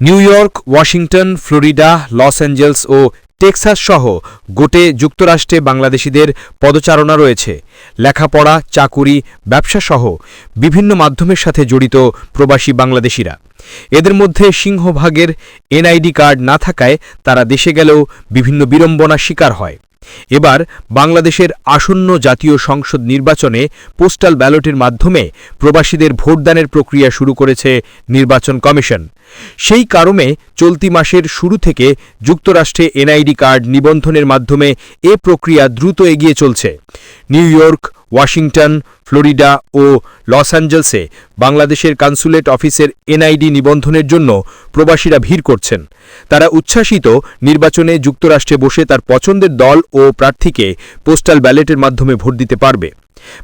New York, Washington, Florida, Los Angeles ও Texas সহ গোটে যুক্তরাষ্ট্রে বাংলাদেশিদের পদচারণা রয়েছে। লেখাপড়া, চাকুরি, ব্যবসাসহ বিভিন্ন মাধ্যমের সাথে জড়িত প্রবাসী বাংলাদেশিরা। এদের মধ্যে সিংহভাগের এনআইডি কার্ড না থাকায় তারা দেশে গেলেও বিভিন্ন বিড়ম্বনার শিকার হয়। এবার বাংলাদেশের আসন্ন জাতীয় সংসদ নির্বাচনে পোস্টাল ব্যালটের মাধ্যমে প্রবাসীদের ভোটদানের প্রক্রিয়া শুরু করেছে নির্বাচন কমিশন। সেই কারণে চলতি মাসের শুরু থেকে যুক্তরাষ্ট্রে এনআইডি কার্ড নিবন্ধনের মাধ্যমে এ প্রক্রিয়া দ্রুত এগিয়ে চলছে। নিউ ইয়র্ক, ওয়াশিংটন ফ্লোরিডা ও লস অ্যাঞ্জেলসে বাংলাদেশের কনসুলেট অফিসের এনআইডি নিবন্ধনের জন্য প্রবাসীরা ভিড় করছেন। তারা উচ্ছ্বাসিত নির্বাচনে যুক্তরাষ্ট্রে বসে তার পছন্দের দল ও প্রার্থীকে পোস্টাল ব্যালটের মাধ্যমে ভোট দিতে পারবে।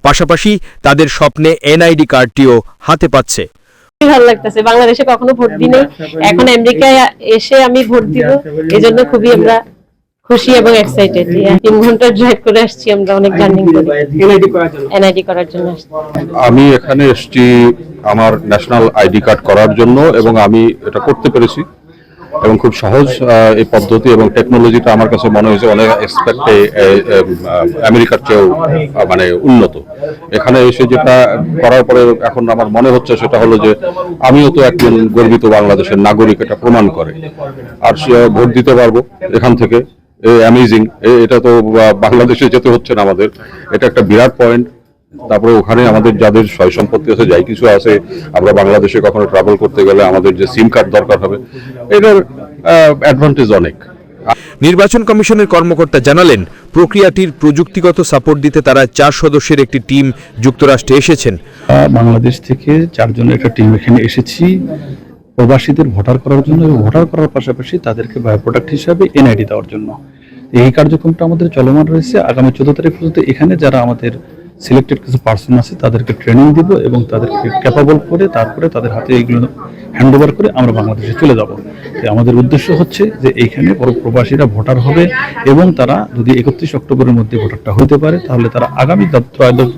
পাশাপাশি তাদের স্বপ্নে এনআইডি কার্ডটিও হাতে পাচ্ছে। ভালো লাগতেছে। বাংলাদেশে কখনো ভোট দিই এখন আমেরিকায় এসে আমি ভোট দিব। এই জন্য খুবই আমরা খুশি এবং এক্সাইটেড তিন ঘণ্টা ড্রাইভ করে আসছি আমরা অনেক জার্নি করে। এনআইডি করার জন্য। এনআইডি করার জন্য আমি এখানে এসেছি আমার ন্যাশনাল আইডি কার্ড করার জন্য এবং আমি এটা করতে পেরেছি এবং খুব সহজ এই পদ্ধতি এবং টেকনোলজিটা আমার কাছে মনে হয়েছে অনেক এক্সপেক্টে আমেরিকার চেয়েও মানে উন্নত। এখানে এসে যেটা করার পরে এখন আমার মনে হচ্ছে সেটা হলো যে আমিও তো একজন গর্বিত বাংলাদেশের নাগরিক এটা প্রমাণ করে। আর সে ভোট দিতে পারব এখান থেকে। অ্যামেজিং এটা তো বাংলাদেশে যেতে হচ্ছে না আমাদের। এটা একটা বিরাট পয়েন্ট তারপরে ওখানে আমাদের যাদের সয় সম্পত্তি আছে যাই কিছু আছে আমরা বাংলাদেশে কখনো ট্রাভেল করতে গেলে আমাদের যে সিম কার্ড দরকার হবে এটার অ্যাডভান্টেজ অনেক। নির্বাচন কমিশনের কর্মকর্তা জানালেন প্রক্রিয়াটির প্রযুক্তিগত সাপোর্ট দিতে তারা চার সদস্যের একটি টিম যুক্তরাষ্ট্রে এসেছেন। বাংলাদেশ থেকে চারজনের একটা টিম এখানে এসেছি। প্রবাসীদের ভোটার করার জন্য এবং ভোটার করার পাশাপাশি তাদেরকে বায়ো প্রোডাক্ট হিসাবে এনআইডি দেওয়ার জন্য। এই কার্যক্রমটা আমাদের চলমান রয়েছে। আগামী চোদ্দ তারিখ পর্যন্ত এখানে যারা আমাদের সিলেক্টেড কিছু পার্সন আছে, তাদেরকে ট্রেনিং দিব এবং তাদেরকে ক্যাপাবল করে তারপরে তাদের হাতে এইগুলো হ্যান্ড ওভার করে আমরা বাংলাদেশে চলে যাব। আমাদের উদ্দেশ্য হচ্ছে যে এইখানে প্রবাসীরা ভোটার হবে এবং তারা যদি একত্রিশ অক্টোবরের মধ্যে ভোটারটা হতে পারে, তাহলে তারা আগামী ত্রয়োদশ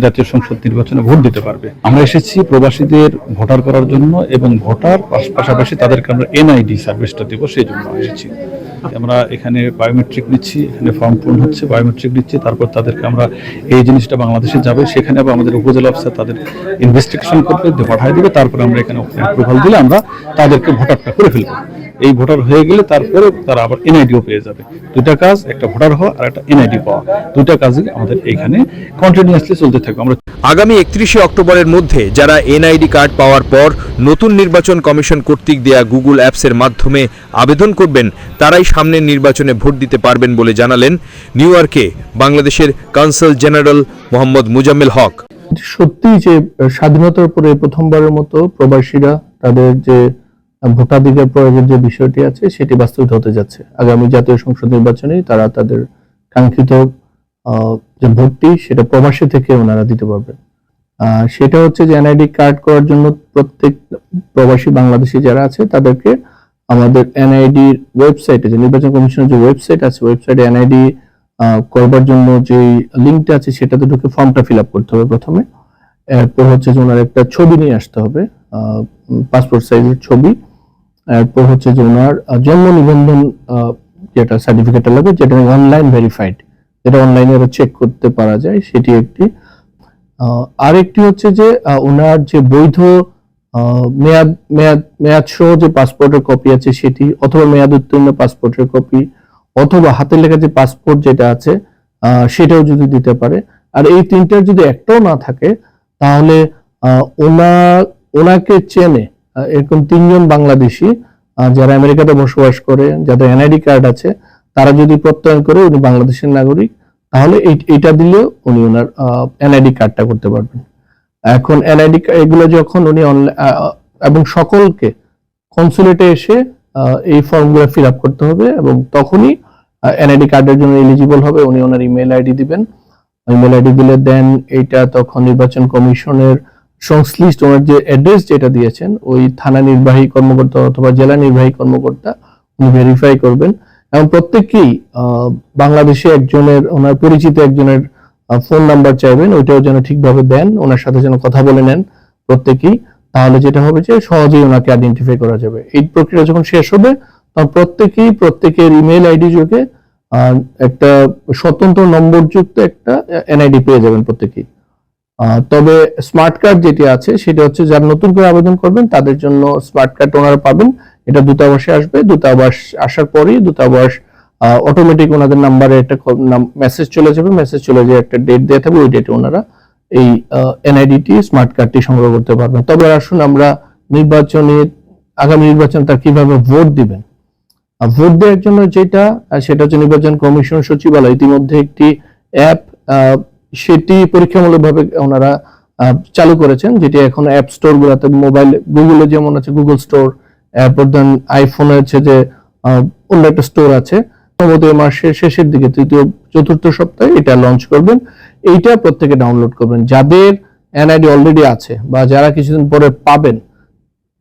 জাতীয় সংসদ নির্বাচনে ভোট দিতে পারবে। আমরা এসেছি প্রবাসীদের ভোটার করার জন্য এবং ভোটার পাশ- পাশাপাশি তাদেরকে আমরা এনআইডি সার্ভিসটা দেবো, সেই জন্য এসেছি। আমরা এখানে বায়োমেট্রিক নিচ্ছি এখানে ফর্ম পূরণ হচ্ছে বায়োমেট্রিক নিচ্ছি তারপর তাদেরকে আমরা এই জিনিসটা বাংলাদেশে যাবে, সেখানে আবার আমাদের উপজেলা অফিসার তাদের ইনভেস্টিগেশন করবে পাঠিয়ে দেবে, তারপরে আমরা এখানে অ্যাপ্রুভাল দিলে আমরা তাদেরকে ভোটারটা করে ফেলব। এই ভোটার হয়ে গেলে তারপরে তারা আবার এনআইডিও পেয়ে যাবে। দুইটা কাজ একটা ভোটার হওয়া আর একটা এনআইডি পাওয়া। দুইটা কাজই আমাদের এখানে কন্টিনিউয়াসলি চলতে থাকবে আমরা আগামী একত্রিশে অক্টোবরের মধ্যে যারা এনআইডি কার্ড পাওয়ার পর নতুন নির্বাচন কমিশন কর্তৃক দেয়া গুগল অ্যাপসের মাধ্যমে আবেদন করবেন তারাই সামনের নির্বাচনে ভোট দিতে পারবেন বলে জানালেন নিউ ইয়র্কে বাংলাদেশের কনসাল জেনারেল মোহাম্মদ মুজাম্মেল হক। সত্যি যে স্বাধীনতার পরে প্রথমবারের মতো প্রবাসীরা তাদের যে ভোটাধিকার প্রয়োগের যে বিষয়টি আছে, সেটি বাস্তবিত হতে যাচ্ছে। আগামী জাতীয় সংসদ নির্বাচনে তারা তাদের কাঙ্ক্ষিত যে ভোটটি, সেটা প্রবাসী থেকে ওনারা দিতে পারবেন। সেটা হচ্ছে যে এনআইডি কার্ড করার জন্য প্রত্যেক প্রবাসী বাংলাদেশি যারা আছে, তাদেরকে আমাদের এনআইডি ওয়েবসাইটে, যে নির্বাচন কমিশনের যে ওয়েবসাইট আছে, ওয়েবসাইটে এনআইডি করবার জন্য যে লিঙ্কটা আছে, সেটাতে ঢুকে ফর্মটা ফিল আপ করতে হবে প্রথমে। এরপর হচ্ছে যে ওনার একটা ছবি নিয়ে আসতে হবে পাসপোর্ট সাইজের ছবি। এরপর হচ্ছে যে ওনার জন্ম নিবন্ধন যেটা সার্টিফিকেটটা লাগবে যেটা অনলাইন ভেরিফাইড যেটা অনলাইনে চেক করতে পারা যায়, সেটি একটি। আরেকটি হচ্ছে যে ওনার যে বৈধ মেয়াদ মেয়াদ মেয়াদ সহ যে পাসপোর্টের কপি আছে সেটি, অথবা মেয়াদ উত্তীর্ণ পাসপোর্টের কপি অথবা হাতের লেখা যে পাসপোর্ট যেটা আছে সেটাও যদি দিতে পারে। আর এই তিনটার যদি একটাও না থাকে, তাহলে ওনা, ওনাকে চেনে এরকম তিনজন বাংলাদেশি যারা আমেরিকাতে বসবাস করে, যাদের এনআইডি কার্ড আছে, তারা যদি প্রত্যয়ন করে উনি বাংলাদেশের নাগরিক, তাহলে এইটা দিলে উনি ওনার এনআইডি কার্ডটা করতে পারবেন। এখন এনআইডি এগুলো যখন উনি এবং সকলকে কনসুলেটে এসে এই ফর্মগুলো ফিল আপ করতে হবে এবং তখনই এনআইডি কার্ডের জন্য এলিজিবল হবে, উনি ওনার ইমেল আইডি দিবেন। ইমেল আইডি দিলে দেন এটা তখন নির্বাচন কমিশনের সংশ্লিষ্ট ওনার যে অ্যাড্রেস যেটা দিয়েছেন, ওই থানা নির্বাহী কর্মকর্তা অথবা জেলা নির্বাহী কর্মকর্তা উনি ভেরিফাই করবেন। এবং প্রত্যেককেই বাংলাদেশে একজনের, ওনার পরিচিত একজনের ফোন নাম্বার চাইবেন, ওইটাও যেন ঠিকভাবে দেন, ওনার সাথে যেন কথা বলে নেন প্রত্যেকেই, তাহলে যেটা হবে যে সহজেই ওনাকে আইডেন্টিফাই করা যাবে। এই প্রক্রিয়া যখন শেষ হবে, তখন প্রত্যেকেই, প্রত্যেকের ইমেল আইডি যোগে একটা স্বতন্ত্র নম্বরযুক্ত একটা এনআইডি পেয়ে যাবেন প্রত্যেকেই। তবে স্মার্ট কার্ড যেটি আছে, সেটা হচ্ছে যারা নতুন করে আবেদন করবেন, তাদের জন্য স্মার্ট কার্ড ওনারা পাবেন। এটা দূতাবাসে আসবে। দূতাবাস আসার পরেই দূতাবাস অটোমেটিক ওনাদের নাম্বারে একটা মেসেজ চলে যাবে। মেসেজ চলে যায় একটা ডেট দেওয়া থাকবে। ওই ডেটে ওনারা এই এনআইডিটি স্মার্ট কার্ডটি সংগ্রহ করতে পারবেন। তবে আসুন আমরা নির্বাচনে, আগামী নির্বাচন তার কীভাবে ভোট দিবেন? ভোট দেওয়ার জন্য যেটা, সেটা হচ্ছে নির্বাচন কমিশন সচিবালয়। ইতিমধ্যে একটি অ্যাপ সেটি পরীক্ষামূলকভাবে ওনারা চালু করেছেন, যেটি এখন অ্যাপ স্টোর গুলাতে মোবাইল গুগলে যেমন আছে গুগল স্টোর এরপর দেন আইফোনে হচ্ছে যে অন্য একটা স্টোর আছে। সম্ভবত এই মাসের শেষের দিকে, তৃতীয়, চতুর্থ সপ্তাহে এটা লঞ্চ করবেন। এইটা প্রত্যেকে ডাউনলোড করবেন। যাদের এনআইডি অলরেডি আছে, বা যারা কিছুদিন পরে পাবেন,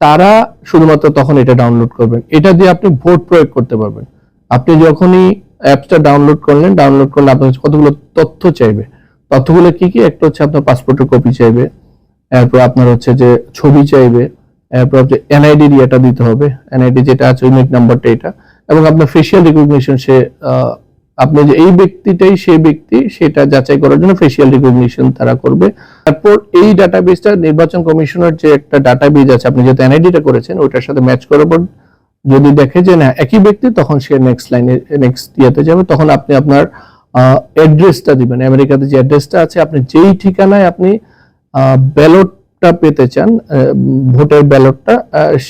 তারা শুধুমাত্র তখন এটা ডাউনলোড করবেন। এটা দিয়ে আপনি ভোট প্রয়োগ করতে পারবেন। আপনি যখনই অ্যাপসটা ডাউনলোড করলেন ডাউনলোড করলে আপনার কতগুলো তথ্য চাইবে তথ্যগুলো কি কি? একটা হচ্ছে আপনার পাসপোর্টের কপি চাইবে, এরপর আপনার হচ্ছে যে ছবি চাইবে, এরপর হচ্ছে এনআইডি ইয়েটা দিতে হবে। এনআইডি যেটা আছে ইউনিক নাম্বারটা এটা। এবং আপনার ফেসিয়াল রিকগনিশন সে আপনি যে এই ব্যক্তিটাই সেই ব্যক্তি, সেটা যাচাই করার জন্য ফেসিয়াল রিকগনিশন তারা করবে। তারপর এই ডাটাবেসটা নির্বাচন কমিশনের যে একটা ডাটাবেজ আছে, আপনি যেহেতু এনআইডিটা করেছেন, ওইটার সাথে ম্যাচ করার পর যদি দেখে যে না, একই ব্যক্তি, তখন সে নেক্সট লাইনে নেক্সট ইয়েতে যাবে, তখন আপনি আপনার অ্যাড্রেসটা দিবেন। আমেরিকাতে যে অ্যাড্রেসটা আছে, আপনি যেই ঠিকানায় আপনি ব্যালটটা পেতে চান ভোটের ব্যালটটা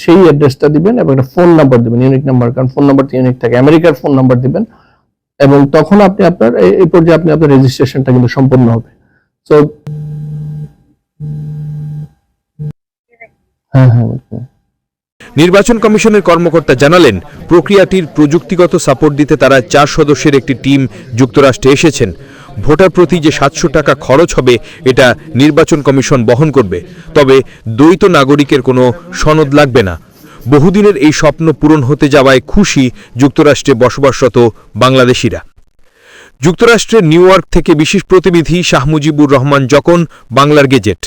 সেই অ্যাড্রেসটা দিবেন এবং একটা ফোন নাম্বার দিবেন ইউনিক নাম্বার কারণ ফোন নাম্বার তো ইউনিক থাকে। আমেরিকার ফোন নাম্বার দিবেন এবং তখন আপনি আপনার এই- পর্যায়ে আপনি আপনার রেজিস্ট্রেশনটা কিন্তু সম্পূর্ণ হবে। হ্যাঁ হ্যাঁ হ্যাঁ নির্বাচন কমিশনের কর্মকর্তা জানালেন, প্রক্রিয়াটির প্রযুক্তিগত সাপোর্ট দিতে তারা চার সদস্যের একটি টিম যুক্তরাষ্ট্রে এসেছেন। ভোটার প্রতি যে সাতশো টাকা খরচ হবে, এটা নির্বাচন কমিশন বহন করবে। তবে দ্বৈত নাগরিকের কোনো সনদ লাগবে না। বহুদিনের এই স্বপ্ন পূরণ হতে যাওয়ায় খুশি যুক্তরাষ্ট্রে বসবাসরত বাংলাদেশিরা। যুক্তরাষ্ট্রের নিউ ইয়র্ক থেকে বিশেষ প্রতিনিধি শাহ মুজিবুর রহমান যখন বাংলার গেজেট।